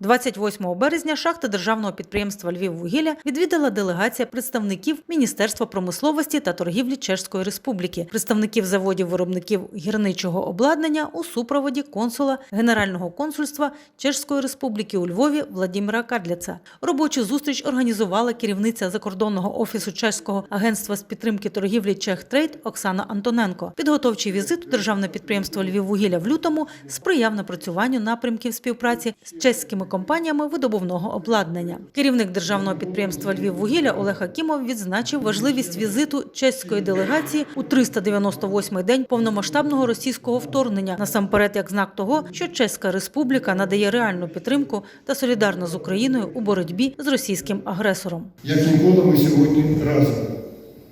28 березня шахта державного підприємства Львіввугілля відвідала делегація представників Міністерства промисловості та торгівлі Чешської Республіки, представників заводів-виробників гірничого обладнання у супроводі консула Генерального консульства Чешської Республіки у Львові Владіміра Кадляца. Робочу зустріч організувала керівниця закордонного офісу Чеського агентства з підтримки торгівлі Чехтрейд Оксана Антоненко. Підготовчий візит у державне підприємство Львіввугілля в лютому сприяв напрацюванню напрямків співпраці з чеськими компаніями видобувного обладнання. Керівник державного підприємства Львіввугілля Олег Акімов відзначив важливість візиту чеської делегації у 398-й день повномасштабного російського вторгнення, насамперед як знак того, що Чеська Республіка надає реальну підтримку та солідарна з Україною у боротьбі з російським агресором. Як ніколи ми сьогодні разом.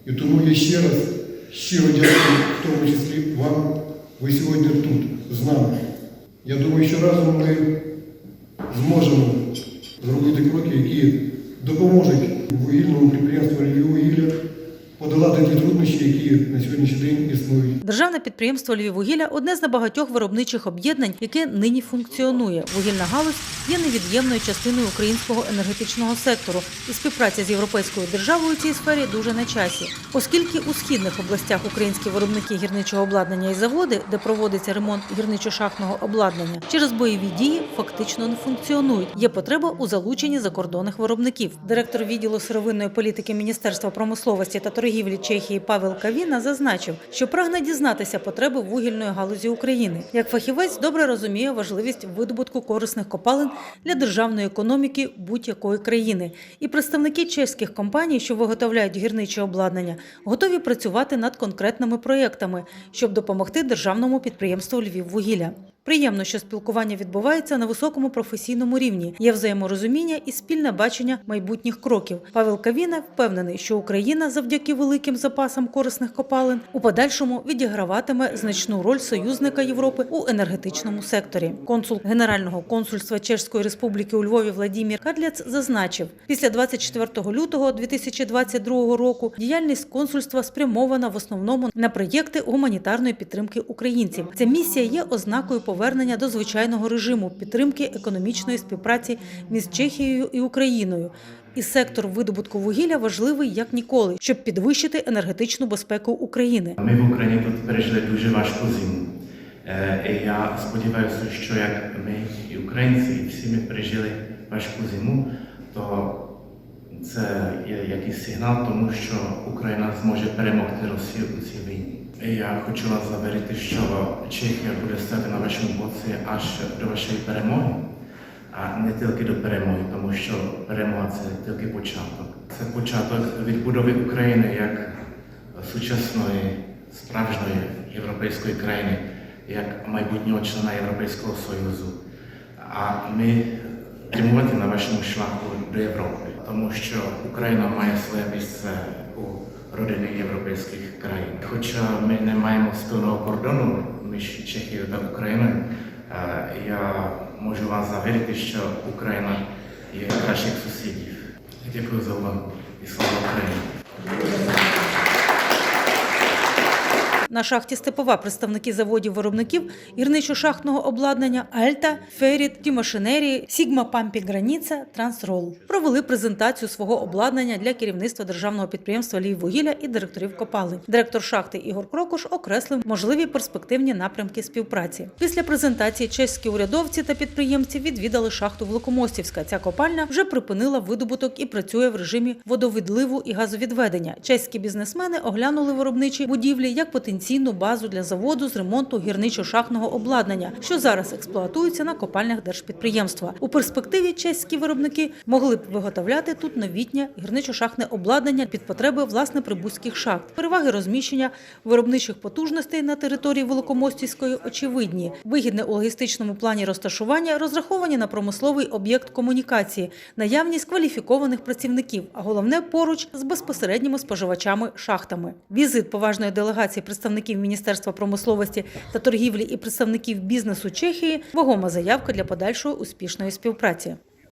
І тому я ще раз щиро дякую, в тому числі вам. Ви сьогодні тут, з нами. Я думаю, що разом ми зможемо зробити кроки, які допоможуть вугільному підприємству «Львіввугілля» подолати ті труднощі, які на сьогоднішній день існують. Державне підприємство Львіввугілля – одне з небагатьох виробничих об'єднань, яке нині функціонує. Вугільна галузь є невід'ємною частиною українського енергетичного сектору, і співпраця з європейською державою у цій сфері дуже на часі. Оскільки у східних областях українські виробники гірничого обладнання і заводи, де проводиться ремонт гірничо-шахтного обладнання, через бойові дії фактично не функціонують. Є потреба у залученні закордонних виробників. Директор відділу сировинної політики Міністерства промисловості та торгівлі Чехії Павел Кавіна зазначив, що прагне дізнатися потреби вугільної галузі України. Як фахівець добре розуміє важливість видобутку корисних копалин для державної економіки будь-якої країни. І представники чеських компаній, що виготовляють гірниче обладнання, готові працювати над конкретними проєктами, щоб допомогти державному підприємству Львіввугілля. Приємно, що спілкування відбувається на високому професійному рівні. Є взаєморозуміння і спільне бачення майбутніх кроків. Павел Кавіна впевнений, що Україна завдяки великим запасам корисних копалин у подальшому відіграватиме значну роль союзника Європи у енергетичному секторі. Консул Генерального консульства Чешської Республіки у Львові Владімір Кадляц зазначив, після 24 лютого 2022 року діяльність консульства спрямована в основному на проєкти гуманітарної підтримки українців. Ця місія є ознакою повернення до звичайного режиму підтримки економічної співпраці між Чехією і Україною. І сектор видобутку вугілля важливий як ніколи, щоб підвищити енергетичну безпеку України. Ми в Україні тут пережили дуже важку зиму. Е, І я сподіваюся, що як ми і українці, і всі ми пережили важку зиму, то це є якийсь сигнал, тому що Україна зможе перемогти Росію у цій війні. Я хочу вас заверити, що Чехія буде стати на вашому боці аж до вашої перемоги, а не тільки до перемоги, тому що перемога це тільки початок. Це початок відбудови України як сучасної справжньої європейської країни, як майбутнього члена Європейського Союзу. А ми прямувати на вашому шляху до Європи, тому що Україна має своє місце у родині європейських країн. Хоча ми не маємо спільного кордону між Чехією та Україною, я можу вас завірити, що Україна є кращих сусідів. Дякую за слава Україні! На шахті Степова представники заводів-виробників гірничо-шахтного обладнання Альта, Феріт, Тімошинерії, Сігма Пампі Граніца, Трансрол провели презентацію свого обладнання для керівництва державного підприємства «Львіввугілля» і директорів копалень. Директор шахти Ігор Крокуш окреслив можливі перспективні напрямки співпраці. Після презентації чеські урядовці та підприємці відвідали шахту Великомостівська. Ця копальня вже припинила видобуток і працює в режимі водовідливу і газовідведення. Чеські бізнесмени оглянули виробничі будівлі як потенційну базу для заводу з ремонту гірничо-шахтного обладнання, що зараз експлуатується на копальнях держпідприємства. У перспективі чеські виробники могли б виготовляти тут новітнє гірничо-шахтне обладнання під потреби власне прибузьких шахт. Переваги розміщення виробничих потужностей на території Великомостівської очевидні. Вигідне у логістичному плані розташування розраховані на промисловий об'єкт комунікації, наявність кваліфікованих працівників, а головне поруч з безпосередніми споживачами шахтами. Візит поважної делегації представників Міністерства промисловості та торгівлі і представників бізнесу Чехії вагома заявка для подальшої успішної співпраці.